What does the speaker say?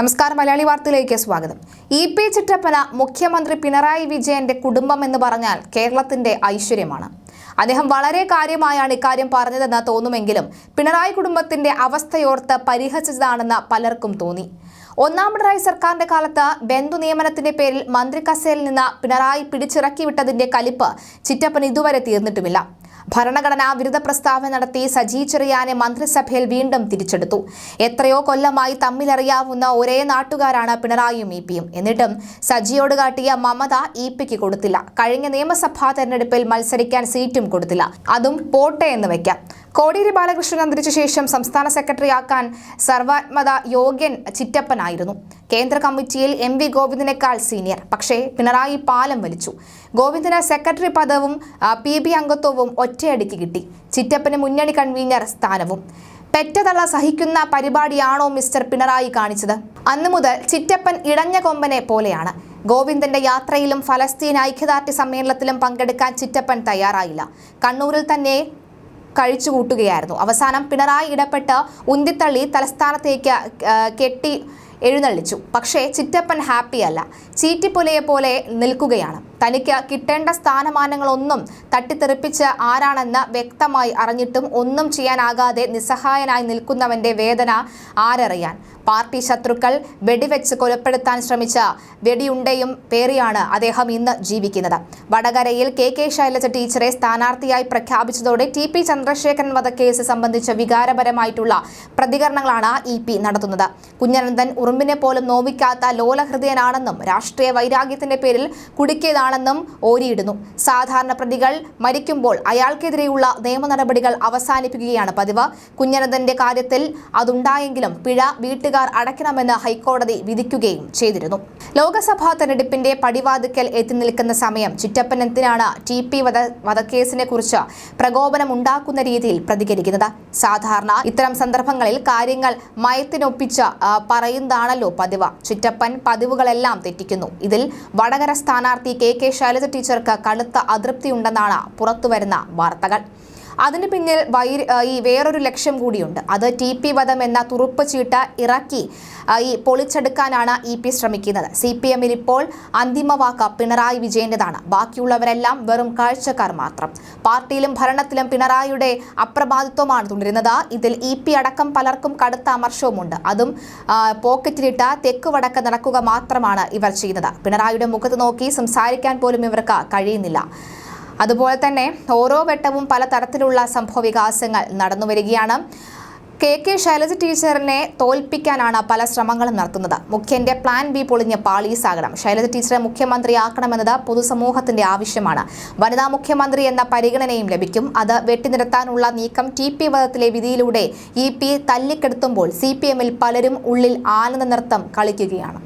നമസ്കാരം മലയാളി വാർത്തയിലേക്ക് സ്വാഗതം. ഇ പി ചിറ്റപ്പന മുഖ്യമന്ത്രി പിണറായി വിജയന്റെ കുടുംബം എന്ന് പറഞ്ഞാൽ കേരളത്തിന്റെ ഐശ്വര്യമാണ്. അദ്ദേഹം വളരെ കാര്യമായാണ് ഇക്കാര്യം പറഞ്ഞതെന്ന് തോന്നുമെങ്കിലും പിണറായി കുടുംബത്തിന്റെ അവസ്ഥയോർത്ത് പരിഹസിച്ചതാണെന്ന് പലർക്കും തോന്നി. ഒന്നാം പിണറായി സർക്കാരിന്റെ കാലത്ത് ബന്ധു നിയമനത്തിന്റെ പേരിൽ മന്ത്രി കസേലിൽ നിന്ന് പിണറായി പിടിച്ചിറക്കി വിട്ടതിന്റെ കലിപ്പ് ചിറ്റപ്പൻ ഇതുവരെ തീർന്നിട്ടുമില്ല. ഭരണഘടനാ വിരുദ്ധ പ്രസ്താവന നടത്തി സജി ചെറിയാനെ മന്ത്രിസഭയിൽ വീണ്ടും തിരിച്ചെടുത്തു. എത്രയോ കൊല്ലമായി തമ്മിലറിയാവുന്ന ഒരേ നാട്ടുകാരാണ് പിണറായിയും ഇ പിയും. എന്നിട്ടും സജിയോട് കാട്ടിയ മമത ഇ പിക്ക് കൊടുത്തില്ല. കഴിഞ്ഞ നിയമസഭാ തെരഞ്ഞെടുപ്പിൽ മത്സരിക്കാൻ സീറ്റും കൊടുത്തില്ല. അതും പോട്ടെ എന്ന് വെക്കാം കോടിയേരി ബാലകൃഷ്ണൻ അന്തരിച്ച ശേഷം സംസ്ഥാന സെക്രട്ടറിയാക്കാൻ സർവാത്മത യോഗ്യൻ ചിറ്റപ്പനായിരുന്നു. കേന്ദ്ര കമ്മിറ്റിയിൽ എം വി ഗോവിന്ദനേക്കാൾ സീനിയർ. പക്ഷേ പിണറായി പാലം വലിച്ചു. ഗോവിന്ദന് സെക്രട്ടറി പദവും പി ബി അംഗത്വവും ഒറ്റയടിക്ക് കിട്ടി. ചിറ്റപ്പന് മുന്നണി കൺവീനർ സ്ഥാനവും. പെറ്റതള്ള സഹിക്കുന്ന പരിപാടിയാണോ മിസ്റ്റർ പിണറായി കാണിച്ചത്? അന്നു മുതൽ ചിറ്റപ്പൻ ഇടഞ്ഞ കൊമ്പനെ പോലെയാണ്. ഗോവിന്ദന്റെ യാത്രയിലും ഫലസ്തീൻ ഐക്യദാർഢ്യ സമ്മേളനത്തിലും പങ്കെടുക്കാൻ ചിറ്റപ്പൻ തയ്യാറായില്ല. കണ്ണൂരിൽ തന്നെ കഴിച്ചുകൂട്ടുകയായിരുന്നു അവസാനം പിണറായി ഇടപെട്ട് ഉന്തിത്തള്ളി തലസ്ഥാനത്തേക്ക് കെട്ടി എഴുന്നള്ളിച്ചു. പക്ഷേ ചിറ്റപ്പൻ ഹാപ്പിയല്ല. ചീറ്റിപ്പൊലയെ പോലെ നിൽക്കുകയാണ്. തനിക്ക് കിട്ടേണ്ട സ്ഥാനമാനങ്ങളൊന്നും തട്ടിത്തെറിപ്പിച്ച് ആരാണെന്ന് വ്യക്തമായി അറിഞ്ഞിട്ടും ഒന്നും ചെയ്യാനാകാതെ നിസ്സഹായനായി നിൽക്കുന്നവന്റെ വേദന ആരറിയാൻ. പാർട്ടി ശത്രുക്കൾ വെടിവെച്ച് കൊലപ്പെടുത്താൻ ശ്രമിച്ച വെടിയുണ്ടയും പേറിയാണ് അദ്ദേഹം ഇന്ന് ജീവിക്കുന്നത്. വടകരയിൽ കെ കെ ശൈലജ ടീച്ചറെ സ്ഥാനാർത്ഥിയായി പ്രഖ്യാപിച്ചതോടെ ടി പി ചന്ദ്രശേഖരൻ വധക്കേസ് സംബന്ധിച്ച വികാരപരമായിട്ടുള്ള പ്രതികരണങ്ങളാണ് ഇ പി നടത്തുന്നത്. കുഞ്ഞനന്ദൻ ഉറുമ്പിനെ പോലും നോവിക്കാത്ത ലോലഹൃദയനാണെന്നും രാഷ്ട്രീയ വൈരാഗ്യത്തിന്റെ പേരിൽ കുടുക്കിയതാണെന്നും ഓരിയിടുന്നു. സാധാരണ പ്രതികൾ മരിക്കുമ്പോൾ അയാൾക്കെതിരെയുള്ള നിയമ നടപടികൾ അവസാനിപ്പിക്കുകയാണ് പതിവ്. കുഞ്ഞനന്ദന്റെ കാര്യത്തിൽ അതുണ്ടായെങ്കിലും പിഴ വീട്ടുകാർ അടയ്ക്കണമെന്ന് ഹൈക്കോടതി വിധിക്കുകയും ചെയ്തിരുന്നു. ലോക്സഭാ തെരഞ്ഞെടുപ്പിന്റെ പടിവാതിക്കൽ എത്തി നിൽക്കുന്ന സമയം ചിറ്റപ്പൻ എന്തിനാണ് ടി പി വധ വധക്കേസിനെ കുറിച്ച് പ്രകോപനമുണ്ടാക്കുന്ന രീതിയിൽ പ്രതികരിക്കുന്നത്? സാധാരണ ഇത്തരം സന്ദർഭങ്ങളിൽ കാര്യങ്ങൾ മയത്തിനൊപ്പിച്ച് പറയുന്നതാണല്ലോ പതിവ്. ചിറ്റപ്പൻ പതിവുകളെല്ലാം തെറ്റിക്കുന്നു. ഇതിൽ വടകര സ്ഥാനാർത്ഥി കെ. കെ ശൈലജ ടീച്ചർക്ക് കടുത്ത അതൃപ്തിയുണ്ടെന്നാണ് പുറത്തുവരുന്ന വാർത്തകൾ. അതിന് പിന്നിൽ ഈ വേറൊരു ലക്ഷ്യം കൂടിയുണ്ട്. അത് ടി പി വധം എന്ന തുറുപ്പ് ചീട്ട ഇറക്കി ഈ പൊളിച്ചെടുക്കാനാണ് ഇ പി ശ്രമിക്കുന്നത്. സി പി എമ്മിൽ ഇപ്പോൾ അന്തിമ വാക്ക് പിണറായി വിജയന്റെതാണ്. ബാക്കിയുള്ളവരെല്ലാം വെറും കാഴ്ചക്കാർ മാത്രം. പാർട്ടിയിലും ഭരണത്തിലും പിണറായിയുടെ അപ്രബാധിത്വമാണ് തുടരുന്നത്. ഇതിൽ ഇ പി അടക്കം പലർക്കും കടുത്ത അമർഷവുമുണ്ട്. അതും പോക്കറ്റിലിട്ട തെക്ക് വടക്ക് നടക്കുക മാത്രമാണ് ഇവർ ചെയ്യുന്നത്. പിണറായിയുടെ മുഖത്ത് നോക്കി സംസാരിക്കാൻ പോലും ഇവർക്ക് കഴിയുന്നില്ല. അതുപോലെ തന്നെ ഓരോ വട്ടവും പലതരത്തിലുള്ള സംഭവ വികാസങ്ങൾ നടന്നു വരികയാണ്. കെ കെ ശൈലജ ടീച്ചറിനെ തോൽപ്പിക്കാനാണ് പല ശ്രമങ്ങളും നടത്തുന്നത്. മുഖ്യന്റെ പ്ലാൻ ബി പൊളിഞ്ഞ പാളീസാകണം ശൈലജ ടീച്ചറെ മുഖ്യമന്ത്രിയാക്കണമെന്നത് പൊതുസമൂഹത്തിന്റെ ആവശ്യമാണ്. വനിതാ മുഖ്യമന്ത്രി എന്ന പരിഗണനയും ലഭിക്കും. അത് വെട്ടിനിരത്താനുള്ള നീക്കം ടി പി വധത്തിലെ വിധിയിലൂടെ ഇ പി തല്ലിക്കെടുത്തുമ്പോൾ സി പലരും ഉള്ളിൽ ആനന്ദ നൃത്തം കളിക്കുകയാണ്.